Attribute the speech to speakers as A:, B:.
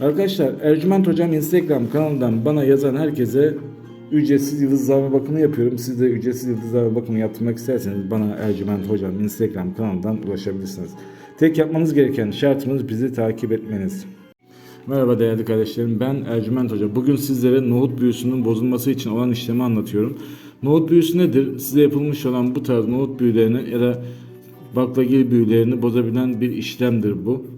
A: Arkadaşlar Ercüment Hocam Instagram kanalından bana yazan herkese ücretsiz yıldızlama bakımı yapıyorum. Siz de ücretsiz yıldızlama bakımı yaptırmak isterseniz bana Ercüment Hocam Instagram kanalından ulaşabilirsiniz. Tek yapmanız gereken şartımız bizi takip etmeniz. Merhaba değerli kardeşlerim ben Ercüment Hoca. Bugün sizlere nohut büyüsünün bozulması için olan işlemi anlatıyorum. Nohut büyüsü nedir? Size yapılmış olan bu tarz nohut büyülerini ya da baklagil büyülerini bozabilen bir işlemdir bu.